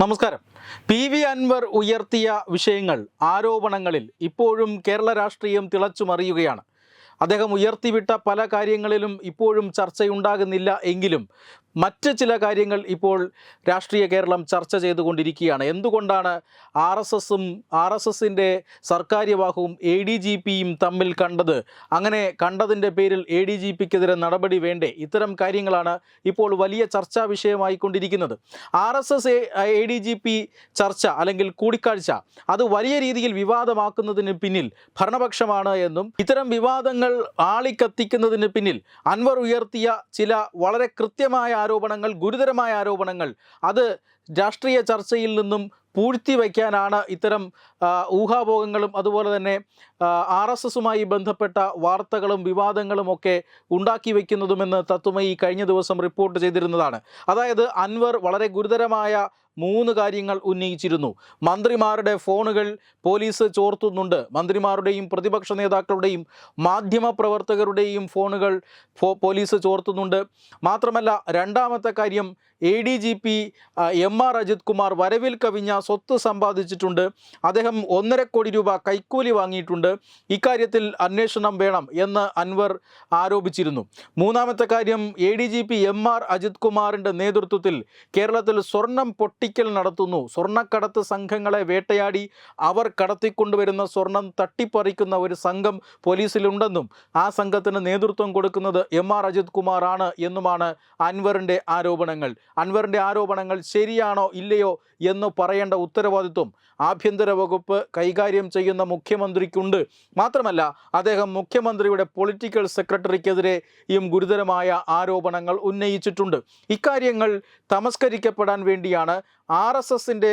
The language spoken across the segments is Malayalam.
നമസ്കാരം. പി വി അൻവർ ഉയർത്തിയ വിഷയങ്ങൾ ആരോപണങ്ങളിൽ ഇപ്പോഴും കേരള രാഷ്ട്രീയം തിളച്ചുമറിയുകയാണ്. അദ്ദേഹം ഉയർത്തിവിട്ട പല കാര്യങ്ങളിലും ഇപ്പോഴും ചർച്ചയുണ്ടാകുന്നില്ല എങ്കിലും മറ്റ് ചില കാര്യങ്ങൾ ഇപ്പോൾ രാഷ്ട്രീയ കേരളം ചർച്ച ചെയ്തുകൊണ്ടിരിക്കുകയാണ്. എന്തുകൊണ്ടാണ് ആർ എസ് എസും ആർ എസ് എസിന്റെ സർക്കാര്യവാഹവും എ ഡി ജി പിയും തമ്മിൽ കണ്ടത്? അങ്ങനെ കണ്ടതിന്റെ പേരിൽ എ ഡി ജി പിക്കെതിരെ നടപടി വേണ്ടേ? ഇത്തരം കാര്യങ്ങളാണ് ഇപ്പോൾ വലിയ ചർച്ചാ വിഷയമായിക്കൊണ്ടിരിക്കുന്നത്. R S S A D G P ചർച്ച അല്ലെങ്കിൽ കൂടിക്കാഴ്ച അത് വലിയ രീതിയിൽ വിവാദമാക്കുന്നതിന് പിന്നിൽ ഭരണപക്ഷമാണ് എന്നും ഇത്തരം വിവാദങ്ങൾ ആളിക്കത്തിക്കുന്നതിന് പിന്നിൽ അൻവർ ഉയർത്തിയ ചില വളരെ കൃത്യമായ ആരോപണങ്ങൾ ഗുരുതരമായ ആരോപണങ്ങൾ അത് രാഷ്ട്രീയ ചർച്ചയിൽ നിന്നും പൂഴ്ത്തി വയ്ക്കാനാണ് ഇത്തരം ഊഹാഭോഗങ്ങളും അതുപോലെ തന്നെ ആർ എസ് എസുമായി ബന്ധപ്പെട്ട വാർത്തകളും വിവാദങ്ങളും ഒക്കെ ഉണ്ടാക്കി വയ്ക്കുന്നതുമെന്ന് തത്വമയി കഴിഞ്ഞ ദിവസം റിപ്പോർട്ട് ചെയ്തിരുന്നതാണ്. അതായത് അൻവർ വളരെ ഗുരുതരമായ മൂന്ന് കാര്യങ്ങൾ ഉന്നയിച്ചിരുന്നു. മന്ത്രിമാരുടെ ഫോണുകൾ പോലീസ് ചോർത്തുന്നുണ്ട്. മന്ത്രിമാരുടെയും പ്രതിപക്ഷ നേതാക്കളുടെയും മാധ്യമപ്രവർത്തകരുടെയും ഫോണുകൾ പോലീസ് ചോർത്തുന്നുണ്ട്. മാത്രമല്ല രണ്ടാമത്തെ കാര്യം A D G P M R Ajith Kumar വരവിൽ കവിഞ്ഞ സ്വത്ത് സമ്പാദിച്ചിട്ടുണ്ട്. അദ്ദേഹം ഒന്നര കോടി രൂപ കൈക്കൂലി വാങ്ങിയിട്ടുണ്ട്. ഇക്കാര്യത്തിൽ അന്വേഷണം വേണം എന്ന് അൻവർ ആരോപിച്ചിരുന്നു. മൂന്നാമത്തെ കാര്യം A D G P M R Ajith കുമാറിന്റെ നേതൃത്വത്തിൽ കേരളത്തിൽ സ്വർണം പൊട്ടിക്കൽ നടത്തുന്നു. സ്വർണക്കടത്ത് സംഘങ്ങളെ വേട്ടയാടി അവർ കടത്തിക്കൊണ്ടുവരുന്ന സ്വർണം തട്ടിപ്പറിക്കുന്ന ഒരു സംഘം പോലീസിലുണ്ടെന്നും ആ സംഘത്തിന് നേതൃത്വം കൊടുക്കുന്നത് എം ആർ അജിത് കുമാറാണ് എന്നുമാണ് അൻവറിന്റെ ആരോപണങ്ങൾ. അൻവറിന്റെ ആരോപണങ്ങൾ ശരിയാണോ ഇല്ലയോ എന്ന് പറയേണ്ട ഉത്തരവാദിത്വം ആഭ്യന്തര വകുപ്പ് കൈകാര്യം ചെയ്യുന്ന മുഖ്യമന്ത്രിക്കുണ്ട്. മാത്രമല്ല അദ്ദേഹം മുഖ്യമന്ത്രിയുടെ പൊളിറ്റിക്കൽ സെക്രട്ടറിക്കെതിരെയും ഗുരുതരമായ ആരോപണങ്ങൾ ഉന്നയിച്ചിട്ടുണ്ട്. ഇക്കാര്യങ്ങൾ തമസ്കരിക്കപ്പെടാൻ വേണ്ടിയാണ് ആർ എസ് എസിന്റെ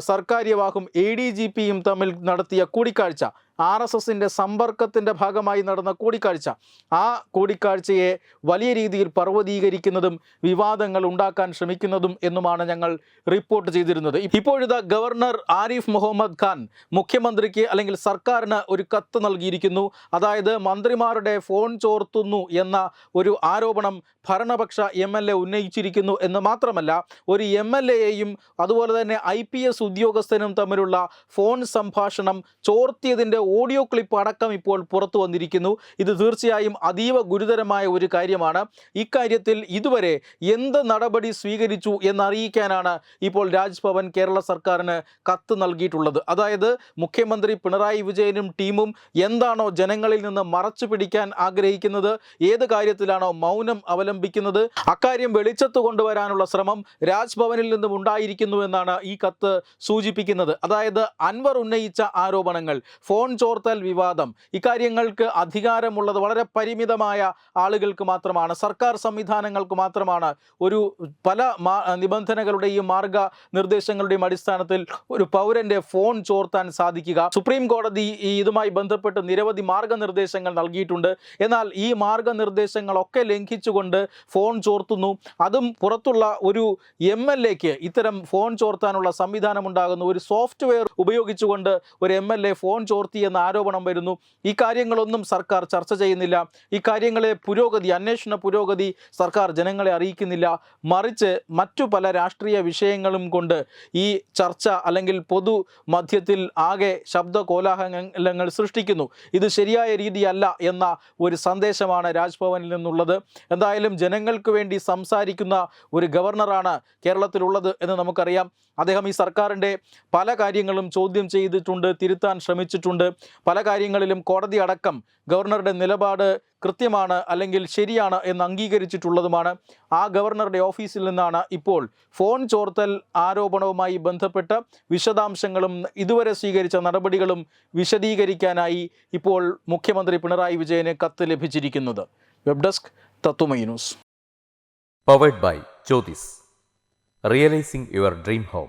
സർക്കാര്യവാഹും എ ഡി ജി പിയും തമ്മിൽ നടത്തിയ കൂടിക്കാഴ്ച ആർ എസ് എസിന്റെ സമ്പർക്കത്തിന്റെ ഭാഗമായി നടന്ന കൂടിക്കാഴ്ച ആ കൂടിക്കാഴ്ചയെ വലിയ രീതിയിൽ പർവതീകരിക്കുന്നതും വിവാദങ്ങൾ ഉണ്ടാക്കാൻ ശ്രമിക്കുന്നതും എന്നുമാണ് ഞങ്ങൾ റിപ്പോർട്ട് ചെയ്തിരുന്നത്. ഇപ്പോഴത്തെ ഗവർണർ ആരിഫ് മുഹമ്മദ് ഖാൻ മുഖ്യമന്ത്രിക്ക് അല്ലെങ്കിൽ സർക്കാരിന് ഒരു കത്ത് നൽകിയിരിക്കുന്നു. അതായത് മന്ത്രിമാരുടെ ഫോൺ ചോർത്തുന്നു എന്ന ഒരു ആരോപണം ഭരണപക്ഷ എം ഉന്നയിച്ചിരിക്കുന്നു എന്ന് മാത്രമല്ല ഒരു എം അതുപോലെ തന്നെ ഐ എസ് ഉദ്യോഗസ്ഥനും തമ്മിലുള്ള ഫോൺ സംഭാഷണം ചോർത്തിയതിന്റെ ഓഡിയോ ക്ലിപ്പ് അടക്കം ഇപ്പോൾ പുറത്തു വന്നിരിക്കുന്നു. ഇത് തീർച്ചയായും അതീവ ഗുരുതരമായ ഒരു കാര്യമാണ്. ഇക്കാര്യത്തിൽ ഇതുവരെ എന്ത് നടപടി സ്വീകരിച്ചു എന്നറിയിക്കാനാണ് ഇപ്പോൾ രാജ്ഭവൻ കേരള സർക്കാരിന് കത്ത് നൽകിയിട്ടുള്ളത്. അതായത് മുഖ്യമന്ത്രി പിണറായി വിജയനും ടീമും എന്താണോ ജനങ്ങളിൽ നിന്ന് മറച്ചു പിടിക്കാൻ ആഗ്രഹിക്കുന്നത് ഏത് കാര്യത്തിലാണോ മൗനം അവലംബിക്കുന്നത് അക്കാര്യം വെളിച്ചത്ത് കൊണ്ടുവരാനുള്ള ശ്രമം രാജ്ഭവനിൽ നിന്നും ഉണ്ടായിരിക്കുന്നു എന്നാണ് ഈ കത്ത് സൂചിപ്പിക്കുന്നത്. അതായത് അൻവർ ഉന്നയിച്ച ആരോപണങ്ങൾ ഫോൺ ചോർത്തൽ വിവാദം ഇക്കാര്യങ്ങൾക്ക് അധികാരമുള്ളത് വളരെ പരിമിതമായ ആളുകൾക്ക് മാത്രമാണ് സർക്കാർ സംവിധാനങ്ങൾക്ക് മാത്രമാണ്. ഒരു പല നിബന്ധനകളുടെയും മാർഗ നിർദ്ദേശങ്ങളുടെയും അടിസ്ഥാനത്തിൽ ഒരു പൗരന്റെ ഫോൺ ചോർത്താൻ സാധിക്കുക. സുപ്രീം കോടതി ഇതുമായി ബന്ധപ്പെട്ട് നിരവധി മാർഗനിർദ്ദേശങ്ങൾ നൽകിയിട്ടുണ്ട്. എന്നാൽ ഈ മാർഗനിർദ്ദേശങ്ങളൊക്കെ ലംഘിച്ചുകൊണ്ട് ഫോൺ ചോർത്തുന്നു. അതും പുറത്തുള്ള ഒരു എം എൽ എക്ക് ഇത്തരം ഫോൺ ചോർത്താനുള്ള സംവിധാനം ഉണ്ടാകുന്നു ഒരു സോഫ്റ്റ്വെയർ ഉപയോഗിച്ചുകൊണ്ട് ഒരു എം എൽ എ ഫോൺ ചോർത്തി എന്ന ആരോപണം വരുന്നു. ഈ കാര്യങ്ങളൊന്നും സർക്കാർ ചർച്ച ചെയ്യുന്നില്ല. ഈ കാര്യങ്ങളെ പുരോഗതി അന്വേഷണ പുരോഗതി സർക്കാർ ജനങ്ങളെ അറിയിക്കുന്നില്ല. മറിച്ച് മറ്റു പല രാഷ്ട്രീയ വിഷയങ്ങളും കൊണ്ട് ഈ ചർച്ച അല്ലെങ്കിൽ പൊതു മധ്യത്തിൽ ആകെ ശബ്ദ കോലാഹലങ്ങൾ സൃഷ്ടിക്കുന്നു. ഇത് ശരിയായ രീതിയല്ല എന്ന ഒരു സന്ദേശമാണ് രാജ്ഭവനിൽ നിന്നുള്ളത്. എന്തായാലും ജനങ്ങൾക്ക് വേണ്ടി സംസാരിക്കുന്ന ഒരു ഗവർണറാണ് കേരളത്തിലുള്ളത് എന്ന് നമുക്കറിയാം. അദ്ദേഹം ഈ സർക്കാരിന്റെ പല കാര്യങ്ങളും ചോദ്യം ചെയ്തിട്ടുണ്ട് തിരുത്താൻ ശ്രമിച്ചിട്ടുണ്ട്. പല കാര്യങ്ങളിലും കോടതി അടക്കം ഗവർണറുടെ നിലപാട് കൃത്യമാണ് അല്ലെങ്കിൽ ശരിയാണ് എന്ന് അംഗീകരിച്ചിട്ടുള്ളതുമാണ്. ആ ഗവർണറുടെ ഓഫീസിൽ നിന്നാണ് ഇപ്പോൾ ഫോൺ ചോർത്തൽ ആരോപണവുമായി ബന്ധപ്പെട്ട വിശദാംശങ്ങളും ഇതുവരെ സ്വീകരിച്ച നടപടികളും വിശദീകരിക്കാനായി ഇപ്പോൾ മുഖ്യമന്ത്രി പിണറായി വിജയന് കത്ത് ലഭിച്ചിരിക്കുന്നത്. വെബ് ഡെസ്ക് തത്തുമൈ news. Powered by Jyothis realising your dream home